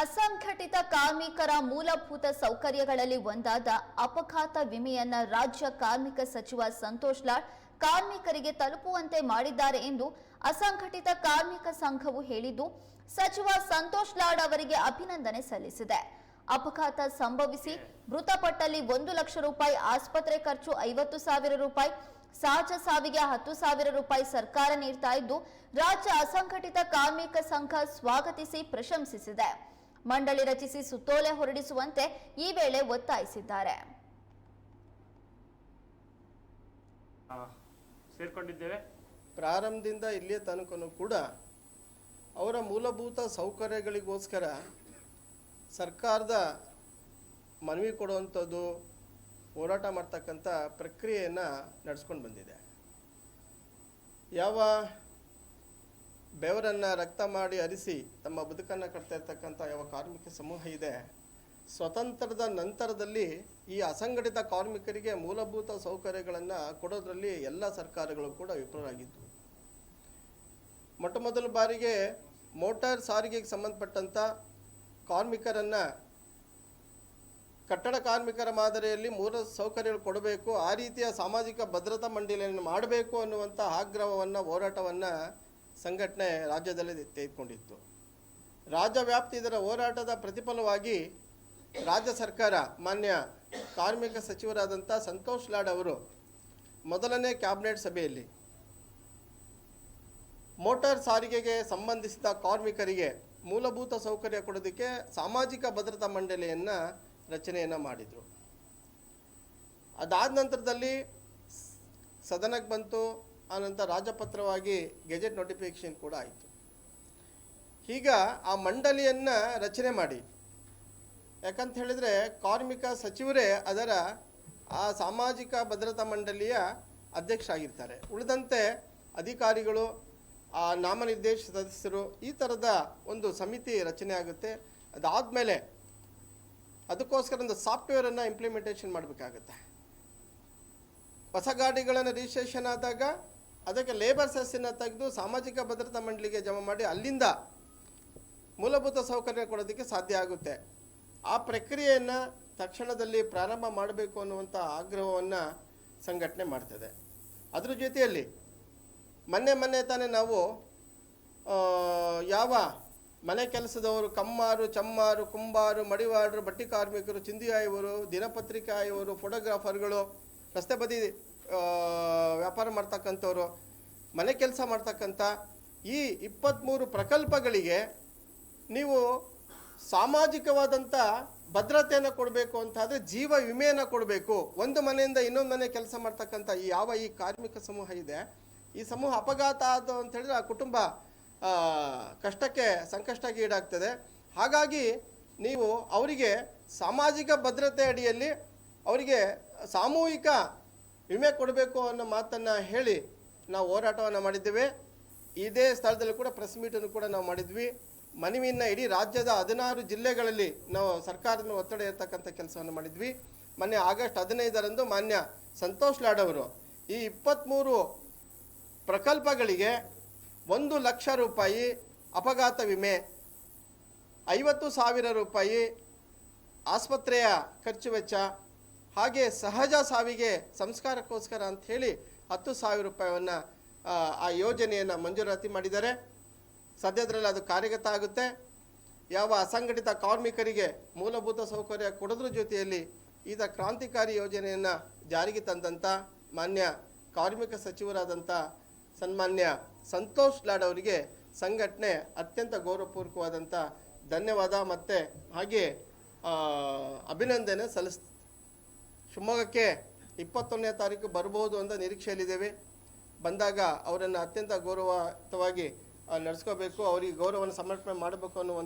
ಅಸಂಘಟಿತ ಕಾರ್ಮಿಕರ ಮೂಲಭೂತ ಸೌಕರ್ಯಗಳಲ್ಲಿ ಒಂದಾದ ಅಪಘಾತ ವಿಮೆಯನ್ನ ರಾಜ್ಯ ಕಾರ್ಮಿಕ ಸಚಿವ ಸಂತೋಷ್ ಲಾಡ್ ಕಾರ್ಮಿಕರಿಗೆ ತಲುಪುವಂತೆ ಮಾಡಿದ್ದಾರೆ ಎಂದು ಅಸಂಘಟಿತ ಕಾರ್ಮಿಕ ಸಂಘವು ಹೇಳಿದ್ದು, ಸಚಿವ ಸಂತೋಷ್ ಲಾಡ್ ಅವರಿಗೆ ಅಭಿನಂದನೆ ಸಲ್ಲಿಸಿದೆ. ಅಪಘಾತ ಸಂಭವಿಸಿ ಮೃತಪಟ್ಟಲ್ಲಿ ಒಂದು ಲಕ್ಷ ರೂಪಾಯಿ ಆಸ್ಪತ್ರೆ ಖರ್ಚು ಐವತ್ತು ಸಾವಿರ ರೂಪಾಯಿ, ಸಹಜ ಸಾವಿಗೆ ಹತ್ತು ಸಾವಿರ ರೂಪಾಯಿ ಸರ್ಕಾರ ನೀಡ್ತಾ ಇದ್ದು, ರಾಜ್ಯ ಅಸಂಘಟಿತ ಕಾರ್ಮಿಕ ಸಂಘ ಸ್ವಾಗತಿಸಿ ಪ್ರಶಂಸಿಸಿದೆ. ಮಂಡಳಿ ರಚಿಸಿ ಸುತ್ತೋಲೆ ಹೊರಡಿಸುವಂತೆ ಈ ವೇಳೆ ಒತ್ತಾಯಿಸಿದ್ದಾರೆ. ಸೇರ್ಕೊಂಡಿದ್ದೇವೆ. ಪ್ರಾರಂಭದಿಂದ ಇಲ್ಲಿಯ ತನಕನೂ ಕೂಡ ಅವರ ಮೂಲಭೂತ ಸೌಕರ್ಯಗಳಿಗೋಸ್ಕರ ಸರ್ಕಾರದ ಮನವಿ ಕೊಡುವಂಥದ್ದು ಹೋರಾಟ ಮಾಡ್ತಕ್ಕಂಥ ಪ್ರಕ್ರಿಯೆಯನ್ನು ನಡೆಸ್ಕೊಂಡು ಬಂದಿದೆ. ಯಾವ ಬೆವರನ್ನು ರಕ್ತ ಮಾಡಿ ಅರಿಸಿ ತಮ್ಮ ಬದುಕನ್ನು ಕಟ್ತಾ ಇರ್ತಕ್ಕಂಥ ಯಾವ ಕಾರ್ಮಿಕ ಸಮೂಹ ಇದೆ. ಸ್ವತಂತ್ರದ ನಂತರದಲ್ಲಿ ಈ ಅಸಂಘಟಿತ ಕಾರ್ಮಿಕರಿಗೆ ಮೂಲಭೂತ ಸೌಕರ್ಯಗಳನ್ನು ಕೊಡೋದ್ರಲ್ಲಿ ಎಲ್ಲ ಸರ್ಕಾರಗಳು ಕೂಡ ವಿಫಲರಾಗಿದ್ದವು ಮೊಟ್ಟ ಮೊದಲ ಬಾರಿಗೆ ಮೋಟಾರ್ ಸಾರಿಗೆಗೆ ಸಂಬಂಧಪಟ್ಟಂಥ ಕಾರ್ಮಿಕರನ್ನು ಕಟ್ಟಡ ಕಾರ್ಮಿಕರ ಮಾದರಿಯಲ್ಲಿ ಮೂಲ ಸೌಕರ್ಯಗಳು ಕೊಡಬೇಕು, ಆ ರೀತಿಯ ಸಾಮಾಜಿಕ ಭದ್ರತಾ ಮಂಡಳಿಯನ್ನು ಮಾಡಬೇಕು ಅನ್ನುವಂಥ ಆಗ್ರಹವನ್ನು, ಹೋರಾಟವನ್ನು ಸಂಘಟನೆ ರಾಜ್ಯದಲ್ಲಿ ತೆಗೆದುಕೊಂಡಿತ್ತು. ರಾಜ್ಯ ವ್ಯಾಪ್ತಿ ಇದರ ಹೋರಾಟದ ಪ್ರತಿಫಲವಾಗಿ ರಾಜ್ಯ ಸರ್ಕಾರ ಮಾನ್ಯ ಕಾರ್ಮಿಕ ಸಚಿವರಾದಂಥ ಸಂತೋಷ್ ಲಾಡ್ ಅವರು ಮೊದಲನೇ ಕ್ಯಾಬಿನೆಟ್ ಸಭೆಯಲ್ಲಿ ಮೋಟಾರ್ ಸಾರಿಗೆಗೆ ಸಂಬಂಧಿಸಿದ ಕಾರ್ಮಿಕರಿಗೆ ಮೂಲಭೂತ ಸೌಕರ್ಯ ಕೊಡೋದಕ್ಕೆ ಸಾಮಾಜಿಕ ಭದ್ರತಾ ಮಂಡಳಿಯನ್ನು ರಚನೆಯನ್ನು ಮಾಡಿದರು. ಅದಾದ ನಂತರದಲ್ಲಿ ಸದನಕ್ಕೆ ಬಂತು ಆನಂತರ ರಾಜಪತ್ರವಾಗಿ ಗೆಜೆಟ್ ನೋಟಿಫಿಕೇಶನ್ ಕೂಡ ಆಯಿತು. ಈಗ ಆ ಮಂಡಳಿಯನ್ನು ರಚನೆ ಮಾಡಿ. ಯಾಕಂತ ಹೇಳಿದರೆ ಕಾರ್ಮಿಕ ಸಚಿವರೇ ಅದರ ಆ ಸಾಮಾಜಿಕ ಭದ್ರತಾ ಮಂಡಳಿಯ ಅಧ್ಯಕ್ಷ ಆಗಿರ್ತಾರೆ. ಉಳಿದಂತೆ ಅಧಿಕಾರಿಗಳು, ಆ ನಾಮನಿರ್ದೇಶ ಸದಸ್ಯರು ಈ ಥರದ ಒಂದು ಸಮಿತಿ ರಚನೆ ಆಗುತ್ತೆ. ಅದಾದಮೇಲೆ ಅದಕ್ಕೋಸ್ಕರ ಒಂದು ಸಾಫ್ಟ್ವೇರನ್ನು ಇಂಪ್ಲಿಮೆಂಟೇಷನ್ ಮಾಡಬೇಕಾಗುತ್ತೆ. ಹೊಸ ಗಾಡಿಗಳನ್ನು ರಿಜಿಸ್ಟ್ರೇಷನ್ ಆದಾಗ ಅದಕ್ಕೆ ಲೇಬರ್ ಸೆಸ್ಸನ್ನು ತೆಗೆದು ಸಾಮಾಜಿಕ ಭದ್ರತಾ ಮಂಡಳಿಗೆ ಜಮಾ ಮಾಡಿ ಅಲ್ಲಿಂದ ಮೂಲಭೂತ ಸೌಕರ್ಯ ಕೊಡೋದಕ್ಕೆ ಸಾಧ್ಯ ಆಗುತ್ತೆ. ಆ ಪ್ರಕ್ರಿಯೆಯನ್ನು ತಕ್ಷಣದಲ್ಲಿ ಪ್ರಾರಂಭ ಮಾಡಬೇಕು ಅನ್ನುವಂಥ ಆಗ್ರಹವನ್ನು ಸಂಘಟನೆ ಮಾಡ್ತದೆ. ಅದ್ರ ಜೊತೆಯಲ್ಲಿ ಮೊನ್ನೆ ಮೊನ್ನೆ ತಾನೇ ನಾವು ಯಾವ ಮನೆ ಕೆಲಸದವರು ಕಮ್ಮಾರು, ಚಮ್ಮಾರು, ಕುಂಬಾರು ಮಡಿವಾಡರು ಬಟ್ಟಿ ಕಾರ್ಮಿಕರು ಚಿಂದಿಯಾಯವರು ದಿನಪತ್ರಿಕೆ ಆಯುವರು ಫೋಟೋಗ್ರಾಫರ್ಗಳು ರಸ್ತೆ ಬದಿ ವ್ಯಾಪಾರ ಮಾಡ್ತಕ್ಕಂಥವ್ರು, ಮನೆ ಕೆಲಸ ಮಾಡ್ತಕ್ಕಂಥ ಈ ಇಪ್ಪತ್ತ್ಮೂರು ಪ್ರಕಲ್ಪಗಳಿಗೆ ನೀವು ಸಾಮಾಜಿಕವಾದಂಥ ಭದ್ರತೆಯನ್ನು ಕೊಡಬೇಕು ಅಂತಾದರೆ ಜೀವ ವಿಮೆಯನ್ನು ಕೊಡಬೇಕು. ಒಂದು ಮನೆಯಿಂದ ಇನ್ನೊಂದು ಮನೆ ಕೆಲಸ ಮಾಡ್ತಕ್ಕಂಥ ಈ ಯಾವ ಈ ಕಾರ್ಮಿಕ ಸಮೂಹ ಇದೆ, ಈ ಸಮೂಹ ಅಪಘಾತ ಆದ ಅಂತ ಹೇಳಿದ್ರೆ ಆ ಕುಟುಂಬ ಕಷ್ಟಕ್ಕೆ, ಸಂಕಷ್ಟಕ್ಕೆ ಈಡಾಗ್ತದೆ. ಹಾಗಾಗಿ ನೀವು ಅವರಿಗೆ ಸಾಮಾಜಿಕ ಭದ್ರತೆ ಅಡಿಯಲ್ಲಿ ಅವರಿಗೆ ಸಾಮೂಹಿಕ ವಿಮೆ ಕೊಡಬೇಕು ಅನ್ನೋ ಮಾತನ್ನು ಹೇಳಿ ನಾವು ಹೋರಾಟವನ್ನು ಮಾಡಿದ್ದೇವೆ. ಇದೇ ಸ್ಥಳದಲ್ಲಿ ಕೂಡ ಪ್ರೆಸ್ ಮೀಟನ್ನು ಕೂಡ ನಾವು ಮಾಡಿದ್ವಿ. ಮನವಿಯನ್ನು ಇಡೀ ರಾಜ್ಯದ ಹದಿನಾರು ಜಿಲ್ಲೆಗಳಲ್ಲಿ ನಾವು ಸರ್ಕಾರದ ಒತ್ತಡ ಇರತಕ್ಕಂಥ ಕೆಲಸವನ್ನು ಮಾಡಿದ್ವಿ. ಮೊನ್ನೆ ಆಗಸ್ಟ್ ಹದಿನೈದರಂದು ಮಾನ್ಯ ಸಂತೋಷ್ ಲಾಡ್ ಅವರು ಈ ಇಪ್ಪತ್ತ್ಮೂರು ಪ್ರಕಲ್ಪಗಳಿಗೆ ಒಂದು ಲಕ್ಷ ರೂಪಾಯಿ ಅಪಘಾತ ವಿಮೆ, ಐವತ್ತು ಸಾವಿರ ರೂಪಾಯಿ ಆಸ್ಪತ್ರೆಯ ಖರ್ಚು ವೆಚ್ಚ ಹಾಗೆ ಸಹಜ ಸಾವಿಗೆ ಸಂಸ್ಕಾರಕ್ಕೋಸ್ಕರ ಅಂಥೇಳಿ ಹತ್ತು ಸಾವಿರ ರೂಪಾಯಿಯನ್ನು ಆ ಯೋಜನೆಯನ್ನು ಮಂಜೂರಾತಿ ಮಾಡಿದ್ದಾರೆ. ಸದ್ಯದರಲ್ಲಿ ಅದು ಕಾರ್ಯಗತ ಆಗುತ್ತೆ. ಯಾವ ಅಸಂಘಟಿತ ಕಾರ್ಮಿಕರಿಗೆ ಮೂಲಭೂತ ಸೌಕರ್ಯ ಕೊಡೋದ್ರ ಜೊತೆಯಲ್ಲಿ ಈತ ಕ್ರಾಂತಿಕಾರಿ ಯೋಜನೆಯನ್ನು ಜಾರಿಗೆ ತಂದಂಥ ಮಾನ್ಯ ಕಾರ್ಮಿಕ ಸಚಿವರಾದಂಥ ಸನ್ಮಾನ್ಯ ಸಂತೋಷ್ ಲಾಡ್ ಅವರಿಗೆ ಸಂಘಟನೆ ಅತ್ಯಂತ ಗೌರವಪೂರ್ವಕವಾದಂಥ ಧನ್ಯವಾದ ಮತ್ತು ಹಾಗೆ ಅಭಿನಂದನೆ ಸಲ್ಲಿಸ್ ಶಿವಮೊಗ್ಗಕ್ಕೆ ಇಪ್ಪತ್ತೊಂದನೇ ತಾರೀಕು ಬರ್ಬೋದು ಅಂತ ನಿರೀಕ್ಷೆಯಲ್ಲಿದ್ದೇವೆ. ಬಂದಾಗ ಅವರನ್ನು ಅತ್ಯಂತ ಗೌರವಯುತವಾಗಿ ನಡೆಸ್ಕೋಬೇಕು, ಅವರಿಗೆ ಗೌರವವನ್ನು ಸಮರ್ಪಣೆ ಮಾಡಬೇಕು ಅನ್ನುವಂಥ